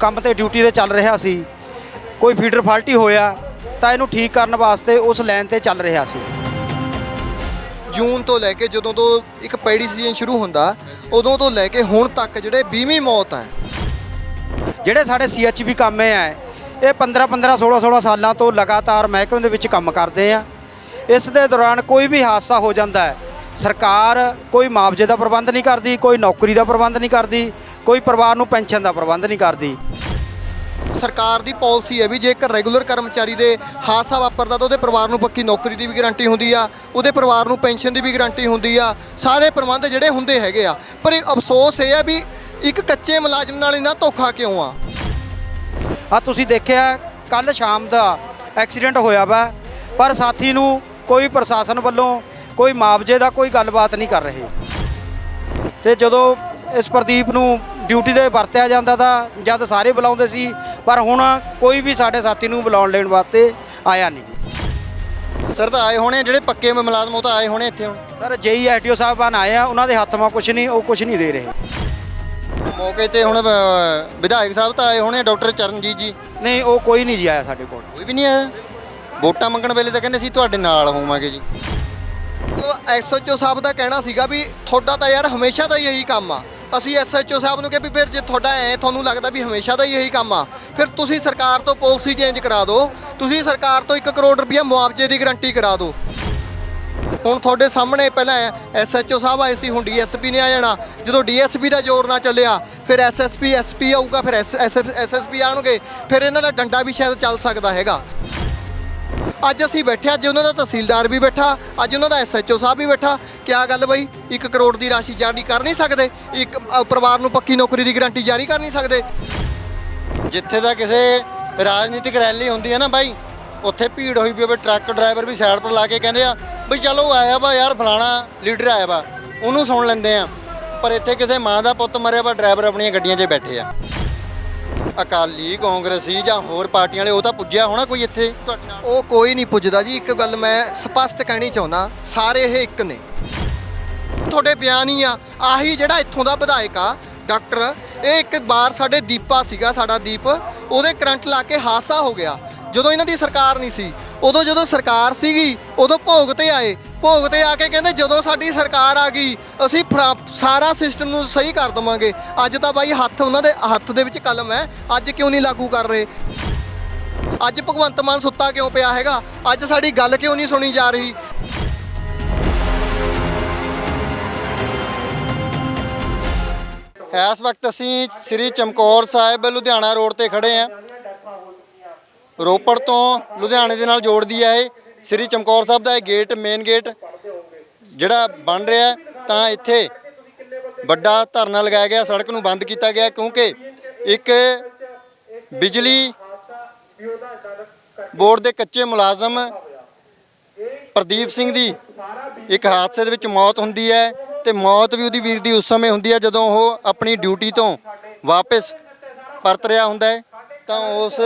ਕੰਮ ਤੇ ਡਿਊਟੀ ਤੇ ਚੱਲ ਰਿਹਾ ਸੀ ਕੋਈ ਫੀਡਰ ਫਾਲਟੀ ਹੋਇਆ ਤਾਂ ਇਹਨੂੰ ਠੀਕ ਕਰਨ ਵਾਸਤੇ ਉਸ ਲਾਈਨ ਤੇ ਚੱਲ ਰਿਹਾ ਸੀ। ਜੂਨ ਤੋਂ ਲੈ ਕੇ ਜਦੋਂ ਤੋਂ ਇੱਕ ਪੈੜੀ ਸੀਜ਼ਨ ਸ਼ੁਰੂ ਹੁੰਦਾ ਉਦੋਂ ਤੋਂ ਲੈ ਕੇ ਹੁਣ ਤੱਕ ਜਿਹੜੇ 20ਵੀਂ ਮੌਤ ਹੈ। ਜਿਹੜੇ ਸਾਡੇ ਸੀਐਚਬੀ ਕਾਮੇ ਆ ਇਹ 15 15 16 16 ਸਾਲਾਂ ਤੋਂ ਲਗਾਤਾਰ ਮਹਿਕਮੇ ਦੇ ਵਿੱਚ ਕੰਮ ਕਰਦੇ ਆ। ਇਸ ਦੇ ਦੌਰਾਨ ਕੋਈ ਵੀ ਹਾਦਸਾ ਹੋ ਜਾਂਦਾ ਹੈ ਸਰਕਾਰ ਕੋਈ ਮੁਆਵਜ਼ੇ ਦਾ ਪ੍ਰਬੰਧ ਨਹੀਂ ਕਰਦੀ ਕੋਈ ਨੌਕਰੀ ਦਾ ਪ੍ਰਬੰਧ ਨਹੀਂ ਕਰਦੀ ਕੋਈ ਪਰਿਵਾਰ ਨੂੰ ਪੈਨਸ਼ਨ ਦਾ ਪ੍ਰਬੰਧ ਨਹੀਂ ਕਰਦੀ। ਸਰਕਾਰ ਦੀ ਪਾਲਿਸੀ ਹੈ ਵੀ ਜੇ ਇੱਕ ਰੈਗੂਲਰ ਕਰਮਚਾਰੀ ਦੇ ਹਾਦਸਾ ਵਾਪਰਦਾ ਤਾਂ ਉਹਦੇ ਪਰਿਵਾਰ ਨੂੰ ਪੱਕੀ ਨੌਕਰੀ ਦੀ ਵੀ ਗਾਰੰਟੀ ਹੁੰਦੀ ਆ ਉਹਦੇ ਪਰਿਵਾਰ ਨੂੰ ਪੈਨਸ਼ਨ ਦੀ ਵੀ ਗਾਰੰਟੀ ਹੁੰਦੀ ਆ ਸਾਰੇ ਪ੍ਰਬੰਧ ਜਿਹੜੇ ਹੁੰਦੇ ਹੈਗੇ ਆ। ਪਰ ਇੱਕ ਅਫਸੋਸ ਇਹ ਆ ਵੀ ਇੱਕ ਕੱਚੇ ਮੁਲਾਜ਼ਮ ਨਾਲ ਇਹਨਾਂ ਧੋਖਾ ਕਿਉਂ ਆ? ਆ ਤੁਸੀਂ ਦੇਖਿਆ ਕੱਲ ਸ਼ਾਮ ਦਾ ਐਕਸੀਡੈਂਟ ਹੋਇਆ ਵਾ ਪਰ ਸਾਥੀ ਨੂੰ ਕੋਈ ਪ੍ਰਸ਼ਾਸਨ ਵੱਲੋਂ ਕੋਈ ਮੁਆਵਜ਼ੇ ਦਾ ਕੋਈ ਗੱਲਬਾਤ ਨਹੀਂ ਕਰ ਰਹੇ। ਤੇ ਜਦੋਂ ਇਸ ਪ੍ਰਦੀਪ ਨੂੰ ਡਿਊਟੀ ਤੇ ਵਰਤਿਆ ਜਾਂਦਾ ਤਾਂ ਜਦ ਸਾਰੇ ਬੁਲਾਉਂਦੇ ਸੀ ਪਰ ਹੁਣ ਕੋਈ ਵੀ ਸਾਡੇ ਸਾਥੀ ਨੂੰ ਬੁਲਾਉਣ ਲੈਣ ਵਾਸਤੇ ਆਇਆ ਨਹੀਂ। ਸਰ ਤਾਂ ਆਏ ਹੋਣੇ ਜਿਹੜੇ ਪੱਕੇ ਮੁਲਾਜ਼ਮ ਉਹ ਤਾਂ ਆਏ ਹੋਣੇ ਇੱਥੇ ਹੁਣ। ਸਰ ਜੇਈ ਆਈਟੀਓ ਸਾਹਿਬਾਨ ਆਏ ਆ ਉਹਨਾਂ ਦੇ ਹੱਥ 'ਮਾ ਕੁਝ ਨਹੀਂ ਉਹ ਕੁਝ ਨਹੀਂ ਦੇ ਰਹੇ। ਮੌਕੇ ਤੇ ਹੁਣ ਵਿਧਾਇਕ ਸਾਹਿਬ ਤਾਂ ਆਏ ਹੋਣੇ ਡਾਕਟਰ ਚਰਨਜੀਤ ਜੀ। ਨਹੀਂ ਉਹ ਕੋਈ ਨਹੀਂ ਜੀ ਆਇਆ ਸਾਡੇ ਕੋਲ। ਕੋਈ ਵੀ ਨਹੀਂ ਆਇਆ। ਵੋਟਾਂ ਮੰਗਣ ਵੇਲੇ ਤਾਂ ਕਹਿੰਦੇ ਸੀ ਤੁਹਾਡੇ ਨਾਲ ਹੋਵਾਂਗੇ ਜੀ। ਐਸਐਚਓ ਸਾਹਿਬ ਦਾ ਕਹਿਣਾ ਸੀਗਾ ਵੀ ਤੁਹਾਡਾ ਤਾਂ ਯਾਰ ਹਮੇਸ਼ਾ ਦਾ ਹੀ ਇਹੀ ਕੰਮ ਆ। ਅਸੀਂ ਐਸਐਚਓ ਸਾਹਿਬ ਨੂੰ ਕਿਹਾ ਵੀ ਫਿਰ ਜੇ ਤੁਹਾਡਾ ਐ ਤੁਹਾਨੂੰ ਲੱਗਦਾ ਵੀ ਹਮੇਸ਼ਾ ਦਾ ਹੀ ਇਹੀ ਕੰਮ ਆ, ਫਿਰ ਤੁਸੀਂ ਸਰਕਾਰ ਤੋਂ ਪਾਲਿਸੀ ਚੇਂਜ ਕਰਾ ਦਿਓ। ਤੁਸੀਂ ਸਰਕਾਰ ਤੋਂ 1 ਕਰੋੜ ਰੁਪਇਆ ਮੁਆਵਜ਼ੇ ਦੀ ਗਰੰਟੀ ਕਰਾ ਦਿਓ। ਹੁਣ ਤੁਹਾਡੇ ਸਾਹਮਣੇ ਪਹਿਲਾਂ ਐਸਐਚਓ ਸਾਹਿਬ ਆਏ ਸੀ, ਹੁਣ ਡੀਐਸਪੀ ਨੇ ਆ ਜਾਣਾ। ਜਦੋਂ ਡੀਐਸਪੀ ਦਾ ਜ਼ੋਰ ਨਾ ਚੱਲਿਆ, ਫਿਰ ਐਸਐਸਪੀ, ਐਸਪੀ ਆਊਗਾ, ਫਿਰ ਐਸਐਸਪੀ ਆਉਣਗੇ ਫਿਰ ਇਹਨਾਂ ਦਾ ਡੰਡਾ ਵੀ ਸ਼ਾਇਦ ਚੱਲ ਸਕਦਾ ਹੈਗਾ। ਅੱਜ ਅਸੀਂ ਬੈਠੇ ਅੱਜ ਉਹਨਾਂ ਦਾ ਤਹਿਸੀਲਦਾਰ ਵੀ ਬੈਠਾ ਅੱਜ ਉਹਨਾਂ ਦਾ ਐਸਐਚਓ ਸਾਹਿਬ ਵੀ ਬੈਠਾ। ਕਿਆ ਗੱਲ ਬਈ 1 ਕਰੋੜ ਦੀ ਰਾਸ਼ੀ ਜਾਰੀ ਕਰ ਨਹੀਂ ਸਕਦੇ ਇੱਕ ਅ, ਪਰਿਵਾਰ ਨੂੰ ਪੱਕੀ ਨੌਕਰੀ ਦੀ ਗਾਰੰਟੀ ਜਾਰੀ ਕਰ ਨਹੀਂ ਸਕਦੇ। ਜਿੱਥੇ ਦਾ ਕਿਸੇ ਰਾਜਨੀਤਿਕ ਰੈਲੀ ਹੁੰਦੀ ਹੈ ਨਾ ਬਾਈ ਉੱਥੇ ਭੀੜ ਹੋਈ ਵੀ ਹੋਵੇ ਟਰੱਕ ਡਰਾਈਵਰ ਵੀ ਸਾਈਡ ਪਰ ਲਾ ਕੇ ਕਹਿੰਦੇ ਆ ਬਈ ਚਲੋ ਆਇਆ ਵਾ ਯਾਰ ਫਲਾਣਾ ਲੀਡਰ ਆਇਆ ਵਾ ਉਹਨੂੰ ਸੁਣ ਲੈਂਦੇ ਆ। ਪਰ ਇੱਥੇ ਕਿਸੇ ਮਾਂ ਦਾ ਪੁੱਤ ਮਰਿਆ ਵਾ ਡਰਾਈਵਰ ਆਪਣੀਆਂ ਗੱਡੀਆਂ 'ਚ ਬੈਠੇ ਆ। ਅਕਾਲੀ ਕਾਂਗਰਸੀ ਜਾਂ ਹੋਰ ਪਾਰਟੀਆਂ ਵਾਲੇ, ਉਹ ਤਾਂ ਪੁੱਜਿਆ ਹੋਣਾ ਕੋਈ ਇੱਥੇ? ਤੁਹਾਡੇ ਨਾਲ ਉਹ ਕੋਈ ਨਹੀਂ ਪੁੱਜਦਾ ਜੀ। ਇੱਕ ਗੱਲ ਮੈਂ ਸਪਸ਼ਟ ਕਹਿਣੀ ਚਾਹੁੰਦਾ, ਸਾਰੇ ਇਹ ਇੱਕ ਨੇ। ਤੁਹਾਡੇ ਬਿਆਨ ਹੀ ਆ। ਆਹੀ ਜਿਹੜਾ ਇੱਥੋਂ ਦਾ ਵਿਧਾਇਕ ਆ, ਡਾਕਟਰ, ਇਹ ਇੱਕ ਵਾਰ ਸਾਡੇ ਦੀਪਾ ਸੀਗਾ, ਸਾਡਾ ਦੀਪ, ਉਹਦੇ ਕਰੰਟ ਲਾ ਕੇ ਹਾਦਸਾ ਹੋ ਗਿਆ। ਜਦੋਂ ਇਹਨਾਂ ਦੀ ਸਰਕਾਰ ਨਹੀਂ ਸੀ, ਉਦੋਂ ਜਦੋਂ ਸਰਕਾਰ ਸੀਗੀ, ਉਦੋਂ ਭੋਗ ਤੇ ਆਏ ਭੋਗ ਤੇ ਆ ਕੇ ਕਹਿੰਦੇ ਜਦੋਂ ਸਾਡੀ ਸਰਕਾਰ ਆ ਗਈ, ਅਸੀਂ ਫਰਾ- ਸਾਰਾ ਸਿਸਟਮ ਨੂੰ ਸਹੀ ਕਰ ਦਵਾਂਗੇ। ਅੱਜ ਤਾਂ ਬਾਈ ਹੱਥ ਉਹਨਾਂ ਦੇ, ਹੱਥ ਦੇ ਵਿੱਚ ਕਲਮ ਹੈ। ਅੱਜ ਕਿਉਂ ਨਹੀਂ ਲਾਗੂ ਕਰ ਰਹੇ? ਅੱਜ ਭਗਵੰਤ ਮਾਨ ਸੁੱਤਾ ਕਿਉਂ ਪਿਆ ਹੈਗਾ? ਅੱਜ ਸਾਡੀ ਗੱਲ ਕਿਉਂ ਨਹੀਂ ਸੁਣੀ ਜਾ ਰਹੀ? ਇਸ ਵਕਤ ਅਸੀਂ ਸ੍ਰੀ ਚਮਕੌਰ ਸਾਹਿਬ, ਲੁਧਿਆਣਾ ਰੋਡ ਤੇ ਖੜੇ ਆਂ ਰੋਪੜ ਤੋਂ ਲੁਧਿਆਣੇ ਦੇ ਨਾਲ ਜੋੜਦੀ ਹੈ ਇਹ। ਸ੍ਰੀ ਚਮਕੌਰ ਸਾਹਿਬ ਦਾ ਇਹ ਗੇਟ ਮੇਨ ਗੇਟ ਜਿਹੜਾ ਬਣ ਰਿਹਾ ਤਾਂ ਇੱਥੇ ਵੱਡਾ ਧਰਨਾ ਲਗਾਇਆ ਗਿਆ, ਸੜਕ ਨੂੰ ਬੰਦ ਕੀਤਾ ਗਿਆ, ਕਿਉਂਕਿ ਇੱਕ ਬਿਜਲੀ ਬੋਰਡ ਦੇ ਕੱਚੇ ਮੁਲਾਜ਼ਮ ਪ੍ਰਦੀਪ ਸਿੰਘ ਦੀ ਇੱਕ ਹਾਦਸੇ ਦੇ ਵਿੱਚ ਮੌਤ ਹੁੰਦੀ ਹੈ ਤੇ ਮੌਤ ਵੀ ਉਹਦੀ ਵੀਰ ਦੀ ਉਸ ਸਮੇਂ ਹੁੰਦੀ ਹੈ ਜਦੋਂ ਉਹ ਆਪਣੀ ਡਿਊਟੀ ਤੋਂ ਵਾਪਸ ਪਰਤ ਰਿਹਾ ਹੁੰਦਾ ਹੈ। ਤਾਂ ਉਸ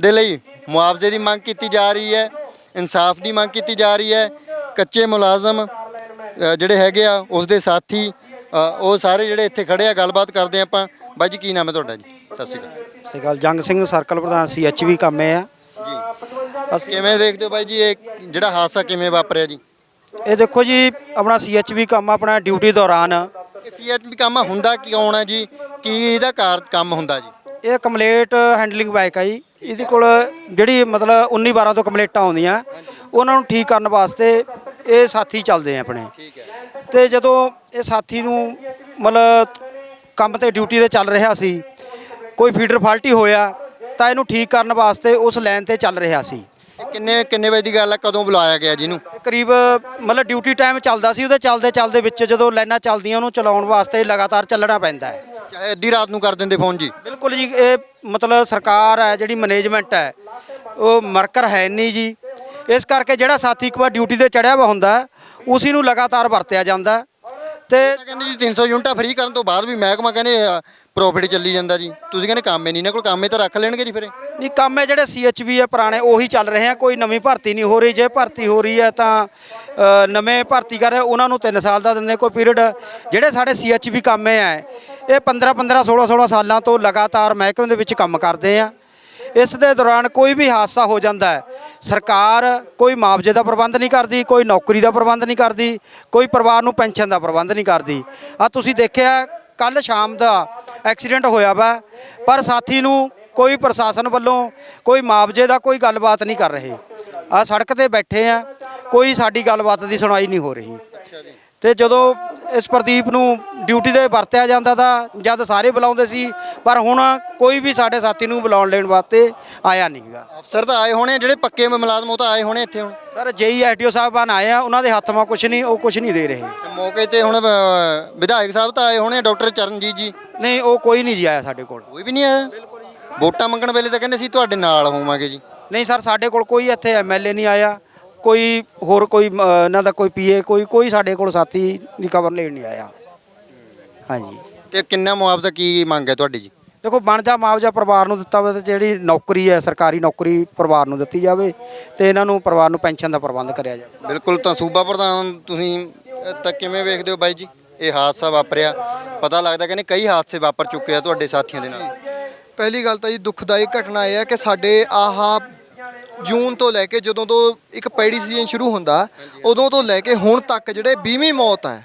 ਦੇ ਲਈ ਮੁਆਵਜ਼ੇ ਦੀ ਮੰਗ ਕੀਤੀ ਜਾ ਰਹੀ ਹੈ। ਇਨਸਾਫ ਦੀ ਮੰਗ ਕੀਤੀ ਜਾ ਰਹੀ ਹੈ। ਕੱਚੇ ਮੁਲਾਜ਼ਮ ਜਿਹੜੇ ਹੈਗੇ ਆ ਉਸ ਦੇ ਸਾਥੀ ਉਹ ਸਾਰੇ ਜਿਹੜੇ ਇੱਥੇ ਖੜੇ ਆ ਗੱਲਬਾਤ ਕਰਦੇ ਆ ਆਪਾਂ। ਬਾਈ ਜੀ ਕੀ ਨਾਮ ਹੈ ਤੁਹਾਡਾ ਜੀ? ਸਤਿ ਸ਼੍ਰੀ ਅਕਾਲ। ਸਤਿ ਗੱਲ ਜੰਗ ਸਿੰਘ ਸਰਕਲ ਪ੍ਰਧਾਨ ਸੀਐਚਬੀ ਕਾਮੇ ਆ ਜੀ। ਕਿਵੇਂ ਦੇਖਦੇ ਹੋ ਬਾਈ ਜੀ ਇਹ ਜਿਹੜਾ ਹਾਦਸਾ ਕਿਵੇਂ ਵਾਪਰਿਆ ਜੀ? ਇਹ ਦੇਖੋ ਜੀ ਆਪਣਾ ਸੀਐਚਬੀ ਕੰਮ ਆਪਣਾ ਡਿਊਟੀ ਦੌਰਾਨ ਇਹ ਸੀਐਚਪੀ ਕੰਮ ਹੁੰਦਾ ਕਿਉਂ ਹੈ ਜੀ? ਕੀ ਇਹਦਾ ਕਾਰ ਕੰਮ ਹੁੰਦਾ ਜੀ? ਇਹ ਕੰਪਲੀਟ ਹੈਂਡਲਿੰਗ ਬਾਈਕ ਆ ਜੀ। ਇਹਦੇ ਕੋਲ ਜਿਹੜੀ ਮਤਲਬ 19 12 ਤੋਂ ਕੰਪਲੀਟਾਂ ਆਉਂਦੀਆਂ ਉਹਨਾਂ ਨੂੰ ਠੀਕ ਕਰਨ ਵਾਸਤੇ ਇਹ ਸਾਥੀ ਚੱਲਦੇ ਆ ਆਪਣੇ। ਤੇ ਜਦੋਂ ਇਹ ਸਾਥੀ ਨੂੰ ਮਤਲਬ ਕੰਮ ਤੇ ਡਿਊਟੀ ਤੇ ਚੱਲ ਰਿਹਾ ਸੀ ਕੋਈ ਫੀਡਰ ਫਾਲਟੀ ਹੋਇਆ ਤਾਂ ਇਹਨੂੰ ਠੀਕ ਕਰਨ ਵਾਸਤੇ ਉਸ ਲਾਈਨ ਤੇ ਚੱਲ ਰਿਹਾ ਸੀ। ਕਿੰਨੇ ਕਿੰਨੇ ਵਜੇ ਦੀ ਗੱਲ ਹੈ ਕਦੋਂ ਬੁਲਾਇਆ ਗਿਆ ਜੀ ਇਹਨੂੰ? ਇਹ ਕਰੀਬ ਮਤਲਬ ਡਿਊਟੀ ਟਾਈਮ ਚੱਲਦਾ ਸੀ ਉਹਦੇ ਚੱਲਦੇ ਚੱਲਦੇ ਵਿੱਚ ਜਦੋਂ ਲਾਈਨਾਂ ਚੱਲਦੀਆਂ ਉਹਨੂੰ ਚਲਾਉਣ ਵਾਸਤੇ ਲਗਾਤਾਰ ਚੱਲਣਾ ਪੈਂਦਾ ਹੈ। ਚਾਹੇ ਅੱਧੀ ਰਾਤ ਨੂੰ ਕਰ ਦਿੰਦੇ ਫੋਨ ਜੀ। ਬਿਲਕੁਲ ਜੀ ਇਹ ਮਤਲਬ ਸਰਕਾਰ ਹੈ ਜਿਹੜੀ ਮੈਨੇਜਮੈਂਟ ਹੈ ਉਹ ਮਰਕਰ ਹੈ ਨਹੀਂ ਜੀ। ਇਸ ਕਰਕੇ ਜਿਹੜਾ ਸਾਥੀ ਇੱਕ ਵਾਰ ਡਿਊਟੀ ਤੇ ਚੜਿਆ ਵਾ ਹੁੰਦਾ ਉਸੀ ਨੂੰ ਲਗਾਤਾਰ ਵਰਤਿਆ ਜਾਂਦਾ। ਤੇ ਕਹਿੰਦੇ ਜੀ 300 ਯੂਨਿਟਾਂ ਫ੍ਰੀ ਕਰਨ ਤੋਂ ਬਾਅਦ ਵੀ ਮਹਿਕਮਾ ਕਹਿੰਦੇ ਪ੍ਰੋਫਿਟ ਚੱਲੀ ਜਾਂਦਾ ਜੀ। ਤੁਸੀਂ ਕਹਿੰਦੇ ਕੰਮ ਹੀ ਨਹੀਂ ਇਹਨਾਂ ਕੋਲ ਕੰਮ ਹੀ ਤਾਂ ਰੱਖ ਲੈਣਗੇ ਜੀ ਫਿਰ। ਨਹੀਂ ਕੰਮ ਹੈ ਜਿਹੜੇ ਸੀਐਚਬੀ ਹੈ ਪੁਰਾਣੇ ਉਹੀ ਚੱਲ ਰਹੇ ਆ ਕੋਈ ਨਵੀਂ ਭਰਤੀ ਨਹੀਂ ਹੋ ਰਹੀ। ਜੇ ਭਰਤੀ ਹੋ ਰਹੀ ਹੈ ਤਾਂ ਨਵੇਂ ਭਰਤੀ ਕਰ ਰਹੇ ਉਹਨਾਂ ਨੂੰ 3 ਸਾਲ ਦਾ ਦਿੰਦੇ ਕੋਈ ਪੀਰੀਅਡ ਜਿਹੜੇ ਸਾਡੇ ਸੀਐਚਬੀ ਕੰਮ ਹੈ ਇਹ 15 15 16 16 ਸਾਲਾਂ ਤੋਂ ਲਗਾਤਾਰ ਮਹਿਕਮੇ ਦੇ ਵਿੱਚ ਕੰਮ ਕਰਦੇ ਆ। ਇਸ ਦੇ ਦੌਰਾਨ ਕੋਈ ਵੀ ਹਾਦਸਾ ਹੋ ਜਾਂਦਾ ਹੈ, ਸਰਕਾਰ ਕੋਈ ਮੁਆਵਜ਼ੇ ਦਾ ਪ੍ਰਬੰਧ ਨਹੀਂ ਕਰਦੀ, ਕੋਈ ਨੌਕਰੀ ਦਾ ਪ੍ਰਬੰਧ ਨਹੀਂ ਕਰਦੀ, ਕੋਈ ਪਰਿਵਾਰ ਨੂੰ ਪੈਨਸ਼ਨ ਦਾ ਪ੍ਰਬੰਧ ਨਹੀਂ ਕਰਦੀ। ਆ ਤੁਸੀਂ ਦੇਖਿਆ ਕੱਲ ਸ਼ਾਮ ਦਾ ਐਕਸੀਡੈਂਟ ਹੋਇਆ ਵਾ, ਪਰ ਸਾਥੀ ਨੂੰ ਕੋਈ ਪ੍ਰਸ਼ਾਸਨ ਵੱਲੋਂ ਕੋਈ ਮੁਆਵਜ਼ੇ ਦਾ ਕੋਈ ਗੱਲਬਾਤ ਨਹੀਂ ਕਰ ਰਹੇ। ਆ ਸੜਕ ਤੇ ਬੈਠੇ ਆ, ਕੋਈ ਸਾਡੀ ਗੱਲਬਾਤ ਦੀ ਸੁਣਾਈ ਨਹੀਂ ਹੋ ਰਹੀ। ਤੇ ਜਦੋਂ ਇਸ ਪ੍ਰਦੀਪ ਨੂੰ ਡਿਊਟੀ ਤੇ ਵਰਤਿਆ ਜਾਂਦਾ ਤਾਂ ਜਦ ਸਾਰੇ ਬੁਲਾਉਂਦੇ ਸੀ ਪਰ ਹੁਣ ਕੋਈ ਵੀ ਸਾਡੇ ਸਾਥੀ ਨੂੰ ਬੁਲਾਉਣ ਲੈਣ ਵਾਸਤੇ ਆਇਆ ਨਹੀਂਗਾ ਅਫਸਰ ਤਾਂ ਆਏ ਹੋਣੇ ਜਿਹੜੇ ਪੱਕੇ ਮੁਲਾਜ਼ਮ ਉਹ ਤਾਂ ਆਏ ਹੋਣੇ ਇੱਥੇ ਹੁਣ। ਸਰ ਜੇਈ ਐਸਡੀਓ ਸਾਹਿਬਾਨ ਆਏ ਆ ਉਹਨਾਂ ਦੇ ਹੱਥ 'ਮਾ ਕੁਝ ਨਹੀਂ ਉਹ ਕੁਝ ਨਹੀਂ ਦੇ ਰਹੇ। ਮੌਕੇ ਤੇ ਹੁਣ ਵਿਧਾਇਕ ਸਾਹਿਬ ਤਾਂ ਆਏ ਹੋਣੇ ਡਾਕਟਰ ਚਰਨਜੀਤ ਜੀ। ਨਹੀਂ ਉਹ ਕੋਈ ਨਹੀਂ ਜੀ ਆਇਆ ਸਾਡੇ ਕੋਲ। ਕੋਈ ਵੀ ਨਹੀਂ ਆਇਆ? ਵੋਟਾਂ ਮੰਗਣ ਵੇਲੇ ਤਾਂ ਕਹਿੰਦੇ ਸੀ ਤੁਹਾਡੇ ਨਾਲ ਹੋਵਾਂਗੇ ਜੀ। ਨਹੀਂ ਸਰ ਸਾਡੇ ਕੋਲ ਕੋਈ ਇੱਥੇ ਐਮਐਲਏ ਨਹੀਂ ਆਇਆ। ਕੋਈ ਹੋਰ ਕੋਈ ਅ, ਇਹਨਾਂ ਦਾ ਕੋਈ ਪੀਏ ਕੋਈ ਕੋਈ ਸਾਡੇ ਕੋਲ ਸਾਥੀ ਨਹੀਂ ਖਬਰ ਲੈਣ ਨਹੀਂ ਆਇਆ। ਹਾਂਜੀ। ਤੇ ਕਿੰਨਾ ਮੁਆਵਜ਼ਾ ਕੀ ਮੰਗ ਹੈ ਤੁਹਾਡੀ ਜੀ? ਦੇਖੋ ਬਣਦਾ ਮੁਆਵਜ਼ਾ ਪਰਿਵਾਰ ਨੂੰ ਦਿੱਤਾ ਹੋਵੇ ਤੇ ਜਿਹੜੀ ਨੌਕਰੀ ਹੈ ਸਰਕਾਰੀ ਨੌਕਰੀ ਪਰਿਵਾਰ ਨੂੰ ਦਿੱਤੀ ਜਾਵੇ ਤੇ ਇਹਨਾਂ ਨੂੰ ਪਰਿਵਾਰ ਨੂੰ ਪੈਨਸ਼ਨ ਦਾ ਪ੍ਰਬੰਧ ਕਰਿਆ ਜਾਵੇ। ਬਿਲਕੁਲ ਤਾਂ ਸੂਬਾ ਪ੍ਰਧਾਨ ਤੁਸੀਂ ਅ, ਤਾਂ ਕਿਵੇਂ ਵੇਖਦੇ ਹੋ ਬਾਈ ਜੀ? ਇਹ ਹਾਦਸਾ ਵਾਪਰਿਆ। ਪਤਾ ਲੱਗਦਾ ਕਿ ਨਹੀਂ ਕਈ ਹਾਦਸੇ ਵਾਪਰ ਚੁੱਕੇ ਆ ਤੁਹਾਡੇ ਸਾਥੀਆਂ ਦੇ ਨਾਲ। ਪਹਿਲੀ ਗੱਲ ਤਾਂ ਜੀ ਦੁਖਦਾਈ ਘਟਨਾ ਇਹ ਹੈ ਕਿ ਸਾਡੇ ਆਹ ਜੂਨ ਤੋਂ ਲੈ ਕੇ ਜਦੋਂ ਤੋਂ ਇੱਕ ਪੈਡੀ ਸੀਜ਼ਨ ਸ਼ੁਰੂ ਹੁੰਦਾ, ਉਦੋਂ ਤੋਂ ਲੈ ਕੇ ਹੁਣ ਤੱਕ ਜਿਹੜੇ 20ਵੀਂ ਮੌਤ ਹੈ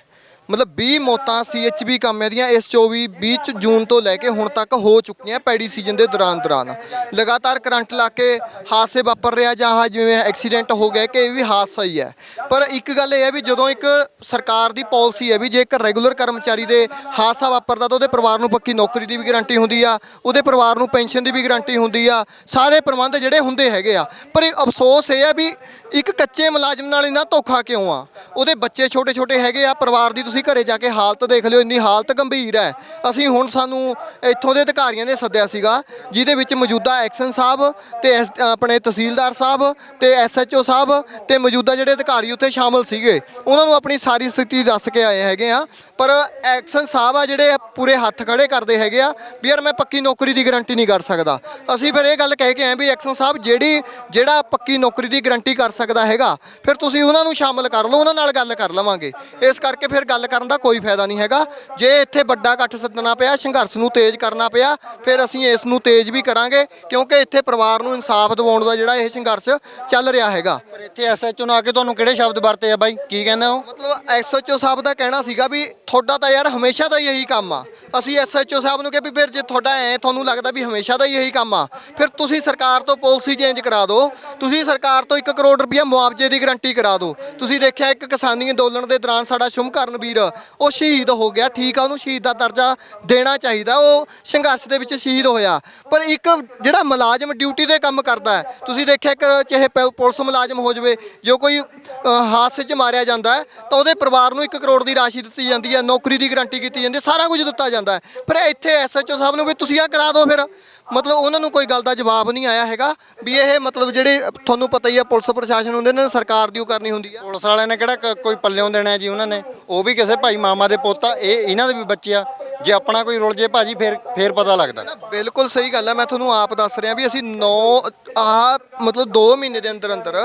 ਮਤਲਬ 20 ਮੌਤਾਂ ਸੀਐਚਬੀ ਕਾਮਿਆਂ ਦੀਆਂ ਇਸ 24 20 ਚ ਜੂਨ ਤੋਂ ਲੈ ਕੇ ਹੁਣ ਤੱਕ ਹੋ ਚੁੱਕੀਆਂ ਪੈੜੀ ਸੀਜ਼ਨ ਦੇ ਦੌਰਾਨ ਦੌਰਾਨ। ਲਗਾਤਾਰ ਕਰੰਟ ਲਾ ਕੇ ਹਾਦਸੇ ਵਾਪਰ ਰਿਹਾ ਜਾਂ ਆਹ ਜਿਵੇਂ ਐਕਸੀਡੈਂਟ ਹੋ ਗਿਆ, ਕਿ ਇਹ ਵੀ ਹਾਦਸਾ ਹੀ ਹੈ। ਪਰ ਇੱਕ ਗੱਲ ਇਹ ਹੈ ਵੀ ਜਦੋਂ ਇੱਕ ਸਰਕਾਰ ਦੀ ਪਾਲਿਸੀ ਹੈ ਵੀ ਜੇ ਇੱਕ ਰੈਗੂਲਰ ਕਰਮਚਾਰੀ ਦੇ ਹਾਦਸਾ ਵਾਪਰਦਾ ਤਾਂ ਉਹਦੇ ਪਰਿਵਾਰ ਨੂੰ ਪੱਕੀ ਨੌਕਰੀ ਦੀ ਵੀ ਗਾਰੰਟੀ ਹੁੰਦੀ ਆ, ਉਹਦੇ ਪਰਿਵਾਰ ਨੂੰ ਪੈਨਸ਼ਨ ਦੀ ਵੀ ਗਾਰੰਟੀ ਹੁੰਦੀ ਆ, ਸਾਰੇ ਪ੍ਰਬੰਧ ਜਿਹੜੇ ਹੁੰਦੇ ਹੈਗੇ ਆ। ਪਰ ਅਫਸੋਸ ਇਹ ਆ ਵੀ ਇੱਕ ਕੱਚੇ ਮੁਲਾਜ਼ਮ ਨਾਲ ਇੰਨਾ ਧੋਖਾ ਕਿਉਂ ਆ? ਉਹਦੇ ਬੱਚੇ ਛੋਟੇ ਛੋਟੇ ਹੈਗੇ ਆ, ਪਰਿਵਾਰ ਦੀ ਤੁਸੀਂ ਘਰੇ ਜਾ ਕੇ ਹਾਲਤ ਦੇਖ ਲਿਓ, ਇੰਨੀ ਹਾਲਤ ਗੰਭੀਰ ਹੈ। ਅਸੀਂ ਹੁਣ ਸਾਨੂੰ ਇੱਥੋਂ ਦੇ ਅਧਿਕਾਰੀਆਂ ਨੇ ਸੱਦਿਆ ਸੀਗਾ, ਜਿਹਦੇ ਵਿੱਚ ਮੌਜੂਦਾ ਐਕਸ਼ਨ ਸਾਹਿਬ ਤੇ ਐਸ- ਆਪਣੇ ਤਹਿਸੀਲਦਾਰ ਸਾਹਿਬ ਤੇ ਐਸਐਚਓ ਸਾਹਿਬ ਤੇ ਮੌਜੂਦਾ ਜਿਹੜੇ ਅਧਿਕਾਰੀ ਉੱਥੇ ਸ਼ਾਮਲ ਸੀਗੇ। ਉਹਨਾਂ ਨੂੰ ਆਪਣੀ ਸਾਰੀ ਸਥਿਤੀ ਦੱਸ ਕੇ ਆਏ ਹੈਗੇ ਆ ਪਰ ਐਕਸ਼ਨ ਸਾਹਿਬ ਆ ਜਿਹੜੇ ਪੂਰੇ ਹੱਥ ਖੜੇ ਕਰਦੇ ਹੈਗੇ ਆ ਵੀ ਯਾਰ ਮੈਂ ਪੱਕੀ ਨੌਕਰੀ ਦੀ ਗਾਰੰਟੀ ਨਹੀਂ ਕਰ ਸਕਦਾ। ਅਸੀਂ ਫਿਰ ਇਹ ਗੱਲ ਕਹਿ ਕੇ ਆਏ ਵੀ ਐਕਸ਼ਨ ਸਾਹਿਬ ਜਿਹੜੀ, ਜਿਹੜਾ ਪੱਕੀ ਨੌਕਰੀ ਦੀ ਗਾਰੰਟੀ ਕਰ ਸਕਦਾ ਹੈਗਾ, ਫਿਰ ਤੁਸੀਂ ਉਹਨਾਂ ਨੂੰ ਸ਼ਾਮਲ ਕਰ ਲਓ, ਉਹਨਾਂ ਨਾਲ ਗੱਲ ਕਰ ਲਵਾਂਗੇ। ਇਸ ਕਰਕੇ ਫਿਰ ਗੱਲ ਕਰਨ ਦਾ ਕੋਈ ਫਾਇਦਾ ਨਹੀਂ ਹੈਗਾ। ਜੇ ਇੱਥੇ ਵੱਡਾ ਇਕੱਠ ਸੱਦਣਾ ਪਿਆ ਸੰਘਰਸ਼ ਨੂੰ ਤੇਜ਼ ਕਰਨਾ ਪਿਆ ਫਿਰ ਅਸੀਂ ਇਸ ਨੂੰ ਤੇਜ਼ ਵੀ ਕਰਾਂਗੇ ਕਿਉਂਕਿ ਇੱਥੇ ਪਰਿਵਾਰ ਨੂੰ ਇਨਸਾਫ ਦਿਵਾਉਣ ਦਾ ਜਿਹੜਾ ਇਹ ਸੰਘਰਸ਼ ਚੱਲ ਰਿਹਾ ਹੈਗਾ। ਪਰ ਇੱਥੇ ਐਸਐਚਓ ਨੂੰ ਆ ਕੇ ਤੁਹਾਨੂੰ ਕਿਹੜੇ ਸ਼ਬਦ ਵਰਤੇ ਆ ਬਾਈ? ਕੀ ਕਹਿੰਦੇ ਹੋ? ਮਤਲਬ ਐਸਐਚਓ ਸਾਹਿਬ ਦਾ ਕਹਿਣਾ ਸੀਗਾ ਵੀ ਤੁਹਾਡਾ ਤਾਂ ਯਾਰ ਹਮੇਸ਼ਾ ਦਾ ਹੀ ਇਹੀ ਕੰਮ ਆ। ਅਸੀਂ ਐਸਐਚਓ ਸਾਹਿਬ ਨੂੰ ਕਿਹਾ ਵੀ ਫਿਰ ਜੇ ਤੁਹਾਡਾ ਐ ਤੁਹਾਨੂੰ ਲੱਗਦਾ ਵੀ ਹਮੇਸ਼ਾ ਦਾ ਹੀ ਇਹੀ ਕੰਮ ਆ ਫਿਰ ਤੁਸੀਂ ਸਰਕਾਰ ਤੋਂ ਪਾਲਿਸੀ ਚੇਂਜ ਕਰਾ ਦਿਓ। ਤੁਸੀਂ ਸਰਕਾਰ ਤੋਂ 1 ਕਰੋੜ ਰੁਪਇਆ ਮੁਆਵਜ਼ੇ ਦੀ ਗਾਰੰਟੀ ਕਰਾ ਦਿਓ। ਤੁਸੀਂ ਦੇਖਿਆ ਇੱਕ ਕਿਸਾਨੀ ਅੰਦੋਲਨ ਦੇ ਦੌਰਾਨ ਸਾਡਾ ਸ਼ੁਭਕਰਨ ਵੀਰ ਉਹ ਸ਼ਹੀਦ ਹੋ ਗਿਆ, ਠੀਕ ਆ, ਉਹਨੂੰ ਸ਼ਹੀਦ ਦਾ ਦਰਜਾ ਦੇਣਾ ਚਾਹੀਦਾ। ਉਹ ਸੰਘਰਸ਼ ਦੇ ਵਿੱਚ ਸ਼ਹੀਦ ਹੋਇਆ। ਪਰ ਇੱਕ ਜਿਹੜਾ ਮੁਲਾਜ਼ਮ ਡਿਊਟੀ ਤੇ ਕੰਮ ਕਰਦਾ ਹੈ, ਤੁਸੀਂ ਦੇਖਿਆ ਕਿ ਚਾਹੇ ਪ- ਪੁਲਿਸ ਮੁਲਾਜ਼ਮ ਹੋ ਜਾਵੇ, ਜੋ ਕੋਈ ਅ, ਹਾਦਸੇ 'ਚ ਮਾਰਿਆ ਜਾਂਦਾ ਹੈ। ਤਾਂ ਉਹਦੇ ਪਰਿਵਾਰ ਨੂੰ 1 ਕਰੋੜ ਦੀ ਰਾਸ਼ੀ ਦਿੱਤੀ ਜਾਂਦੀ ਹੈ। ਨੌਕਰੀ ਦੀ ਗਾਰੰਟੀ ਕੀਤੀ ਜਾਂਦੀ ਹੈ। ਸਾਰਾ ਕੁਝ ਦਿੱਤਾ ਜਾਂਦਾ ਹੈ। ਪਰ ਇੱਥੇ ਐਸਐਚਓ ਸਾਹਿਬ ਨੂੰ ਵੀ ਤੁਸੀਂ ਆ ਕਰਾ ਦਿਓ ਫਿਰ। ਮਤਲਬ ਉਹਨਾਂ ਨੂੰ ਕੋਈ ਗੱਲ ਦਾ ਜਵਾਬ ਨਹੀਂ ਆਇਆ ਹੈਗਾ। ਵੀ ਇਹ ਮਤਲਬ ਜਿਹੜੇ ਤੁਹਾਨੂੰ ਪਤਾ ਹੀ ਆ ਪੁਲਿਸ ਪ੍ਰਸ਼ਾਸਨ ਹੁੰਦੇ ਨੇ ਸਰਕਾਰ ਦੀ ਉਹ ਕਰਨੀ ਹੁੰਦੀ ਆ। ਪੁਲਿਸ ਵਾਲਿਆਂ ਨੇ ਕਿਹੜਾ ਕ- ਕੋਈ ਪੱਲਿਓਂ ਦੇਣਾ ਹੈ ਜੀ ਉਹਨਾਂ ਨੇ? ਉਹ ਵੀ ਕਿਸੇ ਭਾਈ ਮਾਮਾ ਦੇ ਪੁੱਤ ਆ। ਇਹ ਇਹਨਾਂ ਦੇ ਵੀ ਬੱਚੇ ਆ। ਜੇ ਆਪਣਾ ਕੋਈ ਰੁਲ ਜੇ ਭਾਜੀ ਫੇਰ ਫੇਰ ਪਤਾ ਲੱਗਦਾ। ਬਿਲਕੁਲ ਸਹੀ ਗੱਲ ਹੈ ਮੈਂ ਤੁਹਾਨੂੰ ਆਪ ਦੱਸ ਰਿਹਾ ਵੀ ਅਸੀਂ 9 ਆਹ ਮਤਲਬ 2 ਮਹੀਨੇ ਦੇ ਅੰਦਰ ਅੰਦਰ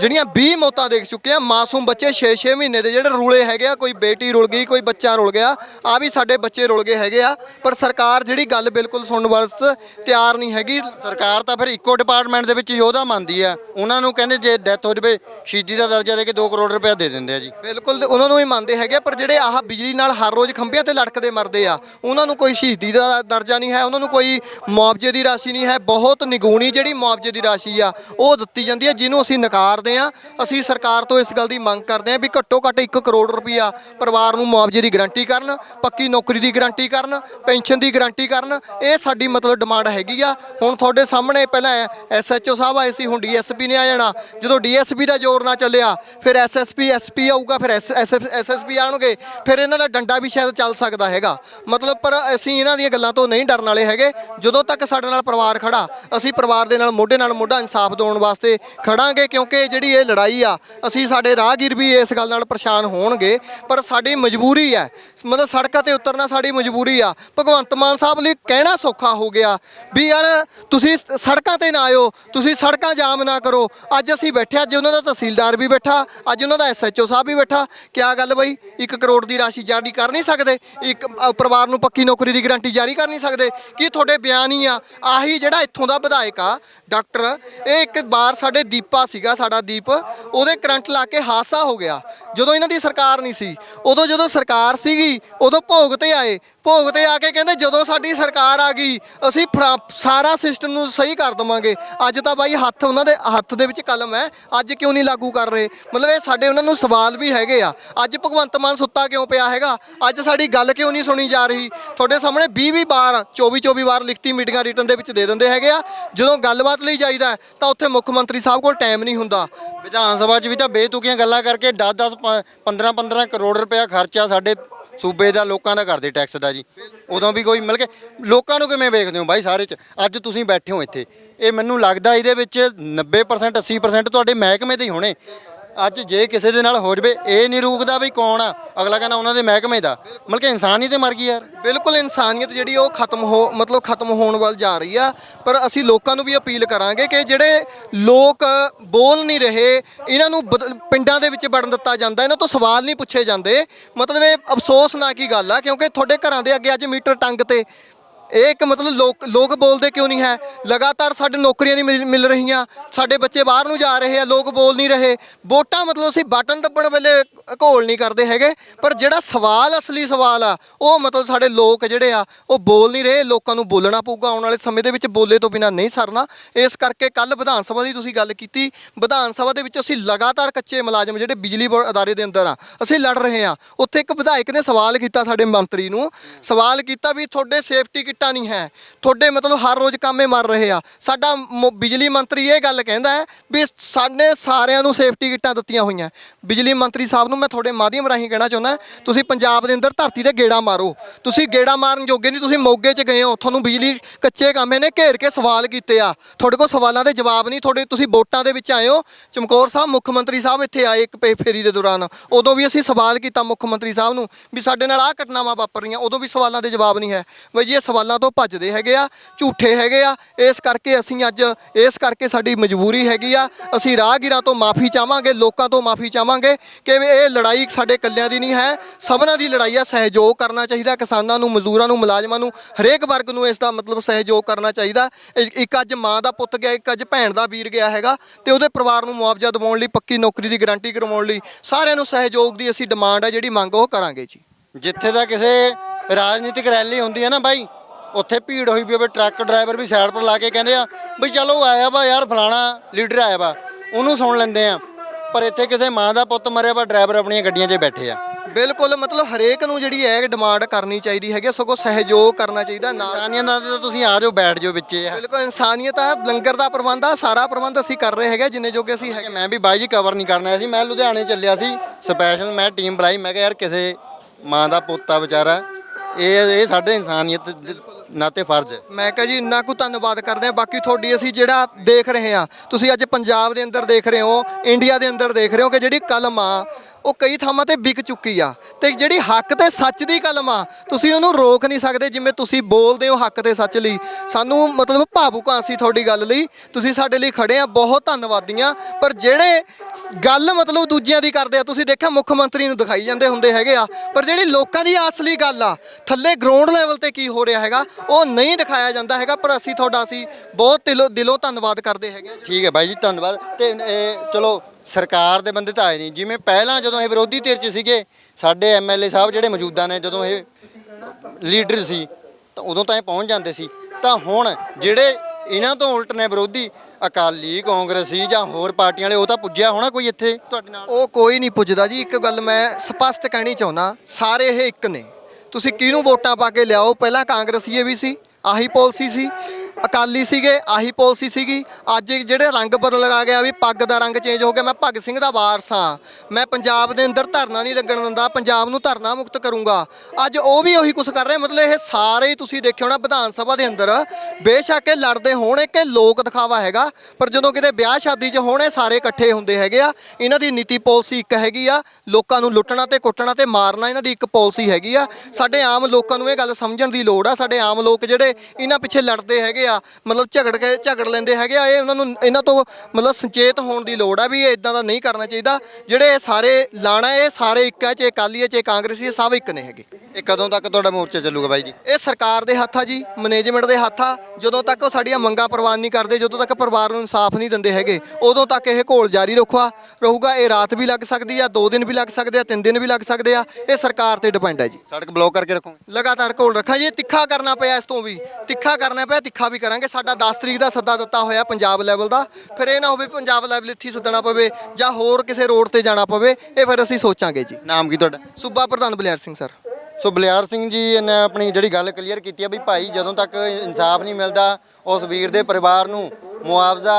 ਜਿਹੜੀਆਂ 20 ਮੌਤਾਂ ਦੇਖ ਚੁੱਕੇ ਆ ਮਾਸੂਮ ਬੱਚੇ 6-6 ਮਹੀਨੇ ਦੇ ਜਿਹੜੇ ਰੁਲੇ ਹੈਗੇ ਆ ਕੋਈ ਬੇਟੀ ਰੁਲ ਗਈ ਕੋਈ ਬੱਚਾ ਰੁਲ ਗਿਆ ਆ ਵੀ ਸਾਡੇ ਬੱਚੇ ਰੁਲ ਗਏ ਹੈਗੇ ਆ ਪਰ ਸਰਕਾਰ ਜਿਹੜੀ ਗੱਲ ਬਿਲਕੁਲ ਸੁਣਨ ਵਾਸਤੇ ਤਿਆਰ ਨਹੀਂ ਹੈਗੀ ਸਰਕਾਰ ਤਾਂ ਫਿਰ ਇੱਕੋ ਡਿਪਾਰਟਮੈਂਟ ਦੇ ਵਿੱਚ ਯੋਧਾ ਮੰਨਦੀ ਆ ਉਹਨਾਂ ਨੂੰ ਕਹਿੰਦੇ ਜੇ ਡੈਥ ਹੋ ਜਾਵੇ ਸ਼ਹੀਦੀ ਦਾ ਦਰਜਾ ਦੇ ਕੇ 2 ਕਰੋੜ ਰੁਪਏ ਦੇ ਦਿੰਦੇ ਆ ਜੀ। ਬਿਲਕੁਲ ਉਹਨਾਂ ਨੂੰ ਹੀ ਮੰਨਦੇ ਹੈਗੇ ਆ, ਪਰ ਜਿਹੜੇ ਆਹ ਬਿਜਲੀ ਨਾਲ ਹਰ ਰੋਜ਼ ਖੰਭਿਆਂ ਤੇ ਲਟਕਦੇ ਮਰਦੇ ਆ ਉਹਨਾਂ ਨੂੰ ਕੋਈ ਸ਼ਹੀਦੀ ਦਾ ਦਰਜਾ ਨਹੀਂ ਹੈ ਉਹਨਾਂ ਨੂੰ ਕੋਈ ਮੁਆਵਜ਼ੇ ਦੀ ਰਾਸ਼ੀ ਨਹੀਂ ਹੈ ਬਹੁਤ ਨਿਗੂਣੀ ਜਿਹੜੀ ਮੁਆਵਜ਼ੇ ਦੀ ਰਾਸ਼ੀ ਆ, ਉਹ ਦਿੱਤੀ ਜਾਂਦੀ ਹੈ ਜਿਹਨੂੰ ਅਸੀਂ ਨਕਾਰਦੇ ਆ, ਅਸੀਂ ਸਰਕਾਰ ਤੋਂ ਇਸ ਗੱਲ ਦੀ ਮੰਗ ਕਰਦੇ ਆ ਵੀ ਘੱਟੋ ਘੱਟ 1 ਕਰੋੜ ਰੁਪਈਆ ਪਰਿਵਾਰ ਨੂੰ ਮੁਆਵਜ਼ੇ ਦੀ ਗਾਰੰਟੀ ਕਰਨ, ਪੱਕੀ ਨੌਕਰੀ ਦੀ ਗਾਰੰਟੀ ਕਰਨ, ਪੈਨਸ਼ਨ ਦੀ ਗਾਰੰਟੀ ਕਰਨ, ਇਹ ਸਾਡੀ ਮਤਲਬ ਡਿਮਾਂਡ ਹੈਗੀ ਆ। ਹੁਣ ਤੁਹਾਡੇ ਸਾਹਮਣੇ ਪਹਿਲਾਂ ਐਸਐਚਓ ਸਾਹਿਬ ਆਏ ਸੀ, ਹੁਣ ਡੀਐਸਪੀ ਨੇ ਆ ਜਾਣਾ। ਜਦੋਂ ਡੀਐਸਪੀ ਦਾ ਜ਼ੋਰ ਨਾ ਚੱਲਿਆ, ਫਿਰ ਐਸਐਸਪੀ ਐਸਪੀ ਆਊਗਾ, ਫਿਰ ਐਸਐਸਪੀ ਆਣਗੇ, ਫਿਰ ਇਹਨਾਂ ਦਾ ਡੰਡਾ ਵੀ ਸ਼ਾਇਦ ਚੱਲ ਸਕਦਾ ਹੈਗਾ। ਮਤਲਬ ਪਰ ਅਸੀਂ ਇਹਨਾਂ ਦੀਆਂ ਗੱਲਾਂ ਤੋਂ ਨਹੀਂ ਡਰਨ ਵਾਲੇ ਹੈਗੇ। ਜਦੋਂ ਤੱਕ ਸਾਡੇ ਨਾਲ ਪਰਿਵਾਰ ਖੜਾ, ਅਸੀਂ ਪਰਿਵਾਰ ਦੇ ਨਾਲ ਮੋਢੇ ਮੋਢੇ ਨਾਲ ਮੋਢਾ ਇਨਸਾਫ ਦਿਵਾਉਣ ਵਾਸਤੇ ਖੜਾਂਗੇ ਕਿਉਂਕਿ ਜਿਹੜੀ ਇਹ ਲੜਾਈ ਆ, ਅਸੀਂ ਸਾਡੇ ਰਾਹਗੀਰ ਵੀ ਇਸ ਗੱਲ ਨਾਲ ਪਰੇਸ਼ਾਨ ਹੋਣਗੇ, ਪਰ ਸਾਡੀ ਮਜਬੂਰੀ ਹੈ। ਮਤਲਬ ਸੜਕਾਂ ਤੇ ਉਤਰਨਾ ਸਾਡੀ ਮਜਬੂਰੀ ਆ। ਭਗਵੰਤ ਮਾਨ ਸਾਹਿਬ ਲਈ ਕਹਿਣਾ ਸੌਖਾ ਹੋ ਗਿਆ ਵੀ ਯਾਰ ਤੁਸੀਂ ਸੜਕਾਂ ਤੇ ਨਾ ਆਇਓ, ਤੁਸੀਂ ਸੜਕਾਂ ਜਾਮ ਨਾ ਕਰੋ। ਅੱਜ ਅਸੀਂ ਬੈਠੇ ਅੱਜ ਉਹਨਾਂ ਦਾ ਤਹਿਸੀਲਦਾਰ ਵੀ ਬੈਠਾ, ਅੱਜ ਉਹਨਾਂ ਦਾ ਐਸਐਚਓ ਸਾਹਿਬ ਵੀ ਬੈਠਾ। ਕਿਆ ਗੱਲ ਬਈ? 1 ਕਰੋੜ ਦੀ ਰਾਸ਼ੀ ਜਾਰੀ ਕਰ ਨਹੀਂ ਸਕਦੇ। ਇੱਕ ਪਰਿਵਾਰ ਨੂੰ ਪੱਕੀ ਨੌਕਰੀ ਦੀ ਗਾਰੰਟੀ ਜਾਰੀ ਕਰ ਨਹੀਂ ਸਕਦੇ। ਕੀ ਤੁਹਾਡੇ ਬਿਆਨ ਹੀ ਆ? ਆਹੀ ਜਿਹੜਾ ਇੱਥੋਂ ਦਾ ਵਿਧਾਇਕ ਆ ਡਾਕਟਰ ਇਹ ਇੱਕ ਵਾਰ ਸਾਡੇ ਦੀਪਾ ਸੀਗਾ, ਸਾਡਾ ਦੀਪ। ਉਹਦੇ ਕਰੰਟ ਲਾ ਕੇ ਹਾਦਸਾ ਹੋ ਗਿਆ। ਜਦੋਂ ਇਹਨਾਂ ਦੀ ਸਰਕਾਰ ਨਹੀਂ ਸੀ, ਉਦੋਂ ਜਦੋਂ ਸਰਕਾਰ ਸੀਗੀ, ਉਦੋਂ ਭੋਗ ਤੇ ਆਏ। ਭੋਗ ਤੇ ਆ ਕੇ ਕਹਿੰਦੇ, ਜਦੋਂ ਸਾਡੀ ਸਰਕਾਰ ਆ ਗਈ, ਅਸੀਂ ਫਰਾ- ਸਾਰਾ ਸਿਸਟਮ ਨੂੰ ਸਹੀ ਕਰ ਦਵਾਂਗੇ। ਅੱਜ ਤਾਂ ਬਾਈ ਹੱਥ ਉਹਨਾਂ ਦੇ, ਹੱਥ ਦੇ ਵਿੱਚ ਕਲਮ ਹੈ। ਅੱਜ ਕਿਉਂ ਨਹੀਂ ਲਾਗੂ ਕਰ ਰਹੇ? ਮਤਲਬ ਇਹ ਸਾਡੇ ਉਹਨਾਂ ਨੂੰ ਸਵਾਲ ਵੀ ਹੈਗੇ ਆ। ਅੱਜ ਭਗਵੰਤ ਮਾਨ ਸੁੱਤਾ ਕਿਉਂ ਪਿਆ ਹੈਗਾ? ਅੱਜ ਸਾਡੀ ਗੱਲ ਕਿਉਂ ਨਹੀਂ ਸੁਣੀ ਜਾ ਰਹੀ? ਤੁਹਾਡੇ ਸਾਹਮਣੇ 20 20 ਵਾਰ 24 24 ਵਾਰ ਲਿਖਤੀ ਮੀਟਿੰਗਾਂ ਰਿਟਨ ਦੇ ਵਿੱਚ ਦੇ ਦਿੰਦੇ ਹੈਗੇ ਆ। ਜਦੋਂ ਗੱਲਬਾਤ ਲਈ ਜਾਈਦਾ ਤਾਂ ਉੱਥੇ ਮੁੱਖ ਮੰਤਰੀ ਸਾਹਿਬ ਕੋਲ ਟਾਈਮ ਨਹੀਂ ਹੁੰਦਾ। ਵਿਧਾਨ ਸਭਾ 'ਚ ਵੀ ਤਾਂ ਬੇਤੁਕੀਆਂ ਗੱਲਾਂ ਕਰਕੇ 10-10 15-15 ਕਰੋੜ ਰੁਪਇਆ ਖਰਚਾ ਸਾਡੇ ਸੂਬੇ ਦਾ ਲੋਕਾਂ ਦਾ ਕਰਦੇ ਟੈਕਸ ਦਾ ਜੀ। ਉਦੋਂ ਵੀ ਕੋਈ ਮਿਲ ਕੇ ਲੋਕਾਂ ਨੂੰ ਕਿਵੇਂ ਵੇਖਦੇ ਹੋ ਬਾਈ ਸਾਰੇ 'ਚ? ਅੱਜ ਤੁਸੀਂ ਬੈਠੇ ਹੋ ਇੱਥੇ। ਇਹ ਮੈਨੂੰ ਲੱਗਦਾ ਇਹਦੇ ਵਿੱਚ 90% 80% ਤੁਹਾਡੇ ਮਹਿਕਮੇ ਦੇ ਹੀ ਹੋਣੇ। ਅੱਜ ਜੇ ਕਿਸੇ ਦੇ ਨਾਲ ਹੋ ਜਵੇ, ਇਹ ਨਹੀਂ ਰੂਕਦਾ ਵੀ ਕੌਣ ਆ। ਅਗਲਾ ਕਹਿੰਦਾ ਉਹਨਾਂ ਦੇ ਮਹਿਕਮੇ ਦਾ। ਮਤਲਬ ਕਿ ਇਨਸਾਨ ਹੀ ਤੇ ਮਰ ਗਈ ਯਾਰ। ਬਿਲਕੁਲ ਇਨਸਾਨੀਅਤ ਜਿਹੜੀ ਉਹ ਖਤਮ ਹੋ, ਮਤਲਬ ਖਤਮ ਹੋਣ ਵੱਲ ਜਾ ਰਹੀ ਆ। ਪਰ ਅਸੀਂ ਲੋਕਾਂ ਨੂੰ ਵੀ ਅਪੀਲ ਕਰਾਂਗੇ ਕਿ ਜਿਹੜੇ ਲੋਕ ਬੋਲ ਨਹੀਂ ਰਹੇ, ਇਹਨਾਂ ਨੂੰ ਬਦ- ਪਿੰਡਾਂ ਦੇ ਵਿੱਚ ਵੜਨ ਦਿੱਤਾ ਜਾਂਦਾ, ਇਹਨਾਂ ਤੋਂ ਸਵਾਲ ਨਹੀਂ ਪੁੱਛੇ ਜਾਂਦੇ। ਮਤਲਬ ਇਹ ਅਫਸੋਸ ਨਾ ਕੀ ਗੱਲ ਆ, ਕਿਉਂਕਿ ਤੁਹਾਡੇ ਘਰਾਂ ਦੇ ਅੱਗੇ ਅੱਜ ਮੀਟਰ ਟੰਗ ਤੇ ਇਹ ਇੱਕ ਮਤਲਬ ਲੋਕ ਲੋਕ ਬੋਲਦੇ ਕਿਉਂ ਨਹੀਂ ਹੈ? ਲਗਾਤਾਰ ਸਾਡੇ ਨੌਕਰੀਆਂ ਨਹੀਂ ਮਿਲ- ਮਿਲ ਰਹੀਆਂ, ਸਾਡੇ ਬੱਚੇ ਬਾਹਰ ਨੂੰ ਜਾ ਰਹੇ ਆ, ਲੋਕ ਬੋਲ ਨਹੀਂ ਰਹੇ। ਵੋਟਾਂ ਮਤਲਬ ਅਸੀਂ ਬਟਨ ਦੱਬਣ ਵੇਲੇ ਘੋਲ ਨਹੀਂ ਕਰਦੇ ਹੈਗੇ, ਪਰ ਜਿਹੜਾ ਸਵਾਲ, ਅਸਲੀ ਸਵਾਲ ਆ, ਉਹ ਮਤਲਬ ਸਾਡੇ ਲੋਕ ਜਿਹੜੇ ਆ, ਉਹ ਬੋਲ ਨਹੀਂ ਰਹੇ, ਲੋਕਾਂ ਨੂੰ ਬੋਲਣਾ ਪਊਗਾ, ਆਉਣ ਵਾਲੇ ਸਮੇਂ ਦੇ ਵਿੱਚ ਬੋਲੇ ਤੋਂ ਬਿਨਾ ਨਹੀਂ ਸਰਨਾ। ਇਸ ਕਰਕੇ ਕੱਲ ਵਿਧਾਨ ਸਭਾ ਦੀ ਤੁਸੀਂ ਗੱਲ ਕੀਤੀ, ਵਿਧਾਨ ਸਭਾ ਦੇ ਵਿੱਚ ਅਸੀਂ ਲਗਾਤਾਰ ਕੱਚੇ ਮੁਲਾਜ਼ਮ ਜਿਹੜੇ ਬਿਜਲੀ ਬੋਰਡ ਅਦਾਰੇ ਦੇ ਅੰਦਰ ਆ, ਅਸੀਂ ਲੜ ਰਹੇ ਆ। ਉੱਥੇ ਇੱਕ ਵਿਧਾਇਕ ਨੇ ਸਵਾਲ ਕੀਤਾ ਸਾਡੇ ਮੰਤਰੀ ਨੂੰ, ਸਵਾਲ ਕੀਤਾ ਵੀ ਤੁਹਾਡੇ ਸੇਫਟੀ ਕਿੱਟ ਨਹੀਂ ਹੈ। ਤੁਹਾਡੇ ਮਤਲਬ ਹਰ ਰੋਜ਼ ਕਾਮੇ ਮਰ ਰਹੇ ਆ। ਸਾਡਾ ਮ- ਬਿਜਲੀ ਮੰਤਰੀ ਇਹ ਗੱਲ ਕਹਿੰਦਾ ਹੈ ਵੀ ਸਾਡੇ ਸਾਰਿਆਂ ਨੂੰ ਸੇਫਟੀ ਕਿੱਟਾਂ ਦਿੱਤੀਆਂ ਹੋਈਆਂ। ਬਿਜਲੀ ਮੰਤਰੀ ਸਾਹਿਬ ਨੂੰ ਮੈਂ ਤੁਹਾਡੇ ਮਾਧਿਅਮ ਰਾਹੀਂ ਕਹਿਣਾ ਚਾਹੁੰਦਾ ਤੁਸੀਂ ਪੰਜਾਬ ਦੇ ਅੰਦਰ ਧਰਤੀ ਤੇ ਗੇੜਾ ਮਾਰੋ। ਤੁਸੀਂ ਗੇੜਾ ਮਾਰਨ ਜੋਗੇ ਨਹੀਂ, ਤੁਸੀਂ ਮੋਗੇ 'ਚ ਗਏ ਹੋ। ਤੁਹਾਨੂੰ ਬਿਜਲੀ ਕੱਚੇ ਕਾਮੇ ਨੇ ਘੇਰ ਕੇ ਸਵਾਲ ਕੀਤੇ ਆ। ਤੁਹਾਡੇ ਕੋਲ ਸਵਾਲਾਂ ਦੇ ਜਵਾਬ ਨਹੀਂ। ਤੁਹਾਡੇ, ਤੁਸੀਂ ਵੋਟਾਂ ਦੇ ਵਿੱਚ ਆਏ ਹੋ। ਚਮਕੌਰ ਸਾਹਿਬ, ਮੁੱਖ ਮੰਤਰੀ ਸਾਹਿਬ ਇੱਥੇ ਆਏ ਇੱਕ ਪੇ- ਫੇਰੀ ਦੇ ਦੌਰਾਨ। ਉਦੋਂ ਵੀ ਅਸੀਂ ਸਵਾਲ ਕੀਤਾ ਮੁੱਖ ਮੰਤਰੀ ਸਾਹਿਬ ਨੂੰ ਵੀ ਸਾਡੇ ਨਾਲ ਆਹ ਘਟਨਾਵਾਂ ਵਾਪਰ ਰਹੀਆਂ। ਉਦੋਂ ਵੀ ਸਵਾਲਾਂ ਦੇ ਜਵਾਬ ਨਹੀਂ ਹੈ। ਬਈ ਜੀ, ਇਹ ਸਵਾਲਾਂ ਤੋਂ ਭੱਜਦੇ ਹੈਗੇ ਆ, ਝੂਠੇ ਹੈਗੇ ਆ। ਇਸ ਕਰਕੇ ਅਸੀਂ ਅੱਜ, ਇਸ ਕਰਕੇ ਸਾਡੀ ਮਜਬੂਰੀ ਹੈਗੀ ਆ। ਅਸੀਂ ਰਾਹਗੀਰਾਂ ਤੋਂ ਮਾਫੀ ਚਾਹਾਂਗੇ, ਲੋਕਾਂ ਤੋਂ ਮਾਫੀ ਚਾਹਾਂਗੇ ਕਿ ਵੀ ਇਹ ਲੜਾਈ ਸਾਡੇ ਇਕੱਲਿਆਂ ਦੀ ਨਹੀਂ ਹੈ, ਸਭਨਾਂ ਦੀ ਲੜਾਈ ਆ। ਸਹਿਯੋਗ ਕਰਨਾ ਚਾਹੀਦਾ, ਕਿਸਾਨਾਂ ਨੂੰ, ਮਜ਼ਦੂਰਾਂ ਨੂੰ, ਮੁਲਾਜ਼ਮਾਂ ਨੂੰ, ਹਰੇਕ ਵਰਗ ਨੂੰ ਇਸ ਦਾ ਮਤਲਬ ਸਹਿਯੋਗ ਕਰਨਾ ਚਾਹੀਦਾ। ਇ- ਇੱਕ ਅੱਜ ਮਾਂ ਦਾ ਪੁੱਤ ਗਿਆ, ਇੱਕ ਅੱਜ ਭੈਣ ਦਾ ਵੀਰ ਗਿਆ ਹੈਗਾ ਤੇ ਉਹਦੇ ਪਰਿਵਾਰ ਨੂੰ ਮੁਆਵਜ਼ਾ ਦਿਵਾਉਣ ਲਈ, ਪੱਕੀ ਨੌਕਰੀ ਦੀ ਗਾਰੰਟੀ ਕਰਵਾਉਣ ਲਈ ਸਾਰਿਆਂ ਨੂੰ ਸਹਿਯੋਗ ਦੀ ਅਸੀਂ ਡਿਮਾਂਡ ਆ ਜਿਹੜੀ ਮੰਗ ਉਹ ਕਰਾਂਗੇ ਜੀ। ਜਿੱਥੇ ਦਾ ਕਿਸੇ ਰਾਜਨੀਤਿਕ ਰੈਲੀ ਹੁੰਦੀ ਹੈ ਨਾ ਬਾਈ ਉੱਥੇ ਭੀੜ ਹੋਈ ਪਈ ਹੋਵੇ ਟਰੱਕ ਡਰਾਈਵਰ ਵੀ ਸਾਈਡ ਪਰ ਲਾ ਕੇ ਕਹਿੰਦੇ ਆ ਵੀ ਚਲੋ ਆਇਆ ਵਾ ਯਾਰ ਫਲਾਣਾ ਲੀਡਰ ਆਇਆ ਵਾ ਉਹਨੂੰ ਸੁਣ ਲੈਂਦੇ ਆ। ਪਰ ਇੱਥੇ ਕਿਸੇ ਮਾਂ ਦਾ ਪੁੱਤ ਮਰਿਆ ਵਾ ਡਰਾਈਵਰ ਆਪਣੀਆਂ ਗੱਡੀਆਂ 'ਚ ਬੈਠੇ ਆ। ਬਿਲਕੁਲ ਮਤਲਬ ਹਰੇਕ ਨੂੰ ਜਿਹੜੀ ਹੈ ਡਿਮਾਂਡ ਕਰਨੀ ਚਾਹੀਦੀ ਹੈਗੀ ਸਗੋਂ ਸਹਿਯੋਗ ਕਰਨਾ ਚਾਹੀਦਾ ਇਨਸਾਨੀਆਂ ਦਾ ਤਾਂ ਤੁਸੀਂ ਆ ਜਾਓ ਬੈਠ ਜਾਓ ਵਿੱਚੇ ਆ ਬਿਲਕੁਲ ਇਨਸਾਨੀਅਤ ਆ ਲੰਗਰ ਦਾ ਪ੍ਰਬੰਧ ਆ ਸਾਰਾ ਪ੍ਰਬੰਧ ਅਸੀਂ ਕਰ ਰਹੇ ਹੈਗੇ ਜਿੰਨੇ ਜੋਗੇ ਅਸੀਂ ਹੈਗੇ। ਮੈਂ ਵੀ ਬਾਈ ਜੀ ਕਵਰ ਨਹੀਂ ਕਰਨਾ ਸੀ ਮੈਂ ਲੁਧਿਆਣੇ ਚੱਲਿਆ ਸੀ ਸਪੈਸ਼ਲ ਮੈਂ ਟੀਮ ਬੁਲਾਈ ਮੈਂ ਕਿਹਾ ਯਾਰ ਕਿਸੇ ਮਾਂ ਦਾ ਪੋਤਾ ਵਿਚਾਰਾ ਇਹ ਇਹ ਸਾਡੇ ਇਨਸਾਨੀਅਤ ਨਾਤੇ ਫਰਜ਼ ਹੈ। ਮੈਂ ਕਹਾਂ ਜੀ, ਇੰਨਾ ਕੁ ਧੰਨਵਾਦ ਕਰਦੇ ਆ ਬਾਕੀ ਤੁਹਾਡੀ ਅਸੀਂ ਜਿਹੜਾ ਦੇਖ ਰਹੇ ਆ ਤੁਸੀਂ ਅੱਜ ਪੰਜਾਬ ਦੇ ਅੰਦਰ ਦੇਖ ਰਹੇ ਹੋ, ਇੰਡੀਆ ਦੇ ਅੰਦਰ ਦੇਖ ਰਹੇ ਹੋ ਕਿ ਜਿਹੜੀ ਕਲਮ ਆ ਉਹ ਕਈ ਥਾਵਾਂ ਤੇ ਵਿਕ ਚੁੱਕੀ ਆ। ਤੇ ਜਿਹੜੀ ਹੱਕ ਤੇ ਸੱਚ ਦੀ ਕਲਮ ਆ, ਤੁਸੀਂ ਉਹਨੂੰ ਰੋਕ ਨਹੀਂ ਸਕਦੇ ਜਿਵੇਂ ਤੁਸੀਂ ਬੋਲਦੇ ਹੋ ਹੱਕ ਤੇ ਸੱਚ ਲਈ। ਸਾਨੂੰ ਮਤਲਬ ਭਾਵੁਕ ਹਾਂ ਅਸੀਂ ਤੁਹਾਡੀ ਗੱਲ ਲਈ। ਤੁਸੀਂ ਸਾਡੇ ਲਈ ਖੜੇ ਆ, ਬਹੁਤ ਧੰਨਵਾਦੀਆਂ ਪਰ ਜਿਹੜੇ ਗੱਲ ਮਤਲਬ ਦੂਜਿਆਂ ਦੀ ਕਰਦੇ ਆ, ਤੁਸੀਂ ਦੇਖਿਆ ਮੁੱਖ ਮੰਤਰੀ ਨੂੰ ਦਿਖਾਈ ਜਾਂਦੇ ਹੁੰਦੇ ਹੈਗੇ ਆ। ਪਰ ਜਿਹੜੀ ਲੋਕਾਂ ਦੀ ਅਸਲੀ ਗੱਲ ਆ, ਥੱਲੇ ਗਰਾਊਂਡ ਲੈਵਲ ਤੇ ਕੀ ਹੋ ਰਿਹਾ ਹੈਗਾ, ਉਹ ਨਹੀਂ ਦਿਖਾਇਆ ਜਾਂਦਾ ਹੈਗਾ। ਪਰ ਅਸੀਂ ਤੁਹਾਡਾ ਅਸੀਂ ਬਹੁਤ ਦਿਲੋਂ ਦਿਲੋਂ ਧੰਨਵਾਦ ਕਰਦੇ ਹੈਗੇ ਆ। ਠੀਕ ਹੈ ਬਾਈ ਜੀ, ਧੰਨਵਾਦ। ਤੇ, ਇਹ, ਚਲੋ ਸਰਕਾਰ ਦੇ ਬੰਦੇ ਤਾਂ ਆਏ ਨਹੀਂ। ਜਿਵੇਂ ਪਹਿਲਾਂ ਜਦੋਂ ਇਹ ਵਿਰੋਧੀ ਧਿਰ 'ਚ ਸੀਗੇ, ਸਾਡੇ ਐਮਐਲਏ ਸਾਹਿਬ ਜਿਹੜੇ ਮੌਜੂਦਾ ਨੇ, ਜਦੋਂ ਇਹ ਲੀਡਰ ਸੀ, ਤਾਂ ਉਦੋਂ ਤਾਂ ਇਹ ਪਹੁੰਚ ਜਾਂਦੇ ਸੀ। ਤਾਂ ਹੁਣ ਜਿਹੜੇ ਇਹਨਾਂ ਤੋਂ ਉਲਟ ਨੇ ਵਿਰੋਧੀ, ਅਕਾਲੀ ਕਾਂਗਰਸੀ ਜਾਂ ਹੋਰ ਪਾਰਟੀਆਂ ਵਾਲੇ, ਉਹ ਤਾਂ ਪੁੱਜਿਆ ਹੋਣਾ ਕੋਈ ਇੱਥੇ ਤੁਹਾਡੇ ਨਾਲ? ਉਹ ਕੋਈ ਨਹੀਂ ਪੁੱਜਦਾ ਜੀ। ਇੱਕ ਗੱਲ ਮੈਂ ਸਪਸ਼ਟ ਕਹਿਣੀ ਚਾਹੁੰਦਾ, ਸਾਰੇ ਇਹ ਇੱਕ ਨੇ। ਤੁਸੀਂ ਕਿਹਨੂੰ ਵੋਟਾਂ ਪਾ ਕੇ ਲਿਆਓ? ਪਹਿਲਾਂ ਕਾਂਗਰਸੀਏ ਵੀ ਸੀ, ਆਹੀ ਪਾਲਿਸੀ ਸੀ। ਅਕਾਲੀ ਸੀਗੇ, ਆਹੀ ਪਾਲਿਸੀ ਸੀਗੀ। ਅੱਜ ਜਿਹੜੇ ਰੰਗ ਬਦਲ ਆ ਗਿਆ ਵੀ ਪੱਗ ਦਾ ਰੰਗ ਚੇਂਜ ਹੋ ਗਿਆ, ਮੈਂ ਭਗਤ ਸਿੰਘ ਦਾ ਵਾਰਸ ਹਾਂ। ਮੈਂ ਪੰਜਾਬ ਦੇ ਅੰਦਰ ਧਰਨਾ ਨਹੀਂ ਲੱਗਣ ਦਿੰਦਾ, ਪੰਜਾਬ ਨੂੰ ਧਰਨਾ ਮੁਕਤ ਕਰੂੰਗਾ। ਅੱਜ ਉਹ ਵੀ ਉਹੀ ਕੁਝ ਕਰ ਰਹੇ, ਮਤਲਬ ਇਹ ਸਾਰੇ ਹੀ ਤੁਸੀਂ ਦੇਖਿਓ ਨਾ ਵਿਧਾਨ ਸਭਾ ਦੇ ਅੰਦਰ, ਬੇਸ਼ੱਕ ਇਹ ਲੜਦੇ ਹੋਣ ਕਿ ਲੋਕ ਦਿਖਾਵਾ ਹੈਗਾ, ਪਰ ਜਦੋਂ ਕਿਤੇ ਵਿਆਹ ਸ਼ਾਦੀ 'ਚ ਹੋਣੇ ਸਾਰੇ ਇਕੱਠੇ ਹੁੰਦੇ ਹੈਗੇ ਆ। ਇਹਨਾਂ ਦੀ ਨੀਤੀ ਪਾਲਿਸੀ ਇੱਕ ਹੈਗੀ ਆ ਲੋਕਾਂ ਨੂੰ ਲੁੱਟਣਾ ਤੇ ਕੁੱਟਣਾ ਤੇ ਮਾਰਨਾ ਇਹਨਾਂ ਦੀ ਇੱਕ ਪਾਲਿਸੀ ਹੈਗੀ ਆ। ਸਾਡੇ ਆਮ ਲੋਕਾਂ ਨੂੰ ਇਹ ਗੱਲ ਸਮਝਣ ਦੀ ਲੋੜ ਆ। ਸਾਡੇ ਆਮ ਲੋਕ ਜਿਹੜੇ ਇਹਨਾਂ ਪਿੱਛੇ ਲੜਦੇ ਹੈਗੇ ਆ ਮਤਲਬ ਝਗੜ ਕੇ ਝਗੜ ਲੈਂਦੇ ਹੈਗੇ ਆ ਇਹ ਉਹਨਾਂ ਨੂੰ ਇਹਨਾਂ ਤੋਂ ਮਤਲਬ ਸੰਚੇਤ ਹੋਣ ਦੀ ਲੋੜ ਆ ਵੀ ਇਹ ਇਦਾਂ ਦਾ ਨਹੀਂ ਕਰਨਾ ਚਾਹੀਦਾ। ਜਿਹੜੇ ਇਹ ਸਾਰੇ ਲਾਣਾ ਇਹ ਸਾਰੇ ਇੱਕ ਆ ਚਾਹੇ ਅਕਾਲੀ ਚਾਹੇ ਕਾਂਗਰਸੀ ਸਭ ਇੱਕ ਨੇ ਹੈਗੇ। ਇਹ ਕਦੋਂ ਤੱਕ ਤੁਹਾਡਾ ਮੋਰਚਾ ਚੱਲੂਗਾ ਬਾਈ ਜੀ? ਇਹ ਸਰਕਾਰ ਦੇ ਹੱਥ ਆ ਜੀ ਮੈਨੇਜਮੈਂਟ ਦੇ ਹੱਥ ਆ। ਜਦੋਂ ਤੱਕ ਉਹ ਸਾਡੀਆਂ ਮੰਗਾਂ ਪ੍ਰਵਾਨ ਨਹੀਂ ਕਰਦੇ ਜਦੋਂ ਤੱਕ ਪਰਿਵਾਰ ਨੂੰ ਇਨਸਾਫ ਨਹੀਂ ਦਿੰਦੇ ਹੈਗੇ ਉਦੋਂ ਤੱਕ ਇਹ ਘੋਲ ਜਾਰੀ ਰੱਖਵਾ ਰਹੂਗਾ। ਇਹ ਰਾਤ ਵੀ ਲੱਗ ਸਕਦੀ ਆ 2 ਦਿਨ ਵੀ ਲੱਗ ਸਕਦੇ ਆ 3 ਦਿਨ ਵੀ ਲੱਗ ਸਕਦੇ ਆ ਇਹ ਸਰਕਾਰ ਤੇ ਡਿਪੈਂਡ ਹੈ ਜੀ। ਸੜਕ ਬਲੌਕ ਕਰਕੇ ਰੱਖੋਗੇ? ਲਗਾਤਾਰ ਘੋਲ ਰੱਖਾਂ ਜੀ ਇਹ ਤਿੱਖਾ ਕਰਨਾ ਪਿਆ ਇਸ ਤੋਂ ਵੀ। ਤਿੱਖਾ ਕਰਨਾ ਪਿਆ ਤਿੱਖਾ ਵੀ ਕਰਾਂਗੇ। ਸਾਡਾ 10 ਤਰੀਕ ਦਾ ਸੱਦਾ ਦਿੱਤਾ ਹੋਇਆ ਪੰਜਾਬ ਲੈਵਲ ਦਾ। ਫਿਰ ਇਹ ਨਾ ਹੋਵੇ ਪੰਜਾਬ ਲੈਵਲ ਇੱਥੇ ਸੱਦਣਾ ਪਵੇ ਜਾਂ ਹੋਰ ਕਿਸੇ ਰੋਡ ਤੇ ਜਾਣਾ ਪਵੇ ਇਹ ਫਿਰ ਅਸੀਂ ਸੋਚਾਂਗੇ ਜੀ। ਨਾਮ ਕੀ ਤੁਹਾਡਾ? ਸੂਬਾ ਪ੍ਰਧਾਨ ਬਲਿਆਰ ਸਿੰਘ ਸਰ। ਸੋ ਬਲਿਆਰ ਸਿੰਘ ਜੀ ਨੇ ਆਪਣੀ ਜਿਹੜੀ ਗੱਲ ਕਲੀਅਰ ਕੀਤੀ ਆ ਵੀ ਭਾਈ ਜਦੋਂ ਤੱਕ ਇਨਸਾਫ ਨਹੀਂ ਮਿਲਦਾ ਉਸ ਵੀਰ ਦੇ ਪਰਿਵਾਰ ਨੂੰ ਮੁਆਵਜ਼ਾ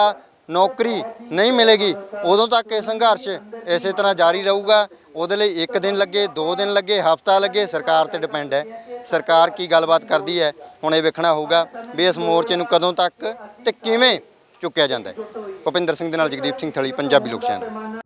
ਨੌਕਰੀ ਨਹੀਂ ਮਿਲੇਗੀ। ਉਦੋਂ ਤੱਕ ਇਹ ਸੰਘਰਸ਼ ਇਸੇ ਤਰ੍ਹਾਂ ਜਾਰੀ ਰਹੂਗਾ। ਉਹਦੇ ਲਈ ਇੱਕ ਦਿਨ ਲੱਗੇ, ਦੋ ਦਿਨ ਲੱਗੇ, ਹਫਤਾ ਲੱਗੇ, ਸਰਕਾਰ ਤੇ ਡਿਪੈਂਡ ਹੈ। ਸਰਕਾਰ ਕੀ ਗੱਲਬਾਤ ਕਰਦੀ ਹੈ, ਹੁਣ ਇਹ ਵੇਖਣਾ ਹੋਊਗਾ ਵੀ ਇਸ ਮੋਰਚੇ ਨੂੰ ਕਦੋਂ ਤੱਕ ਤੇ ਕਿਵੇਂ ਚੁੱਕਿਆ ਜਾਂਦਾ ਹੈ। ਭੁਪਿੰਦਰ ਸਿੰਘ ਦੇ ਨਾਲ ਜਗਦੀਪ ਸਿੰਘ ਥਲੀ, ਪੰਜਾਬੀ ਲੋਕ ਚੈਨਲ।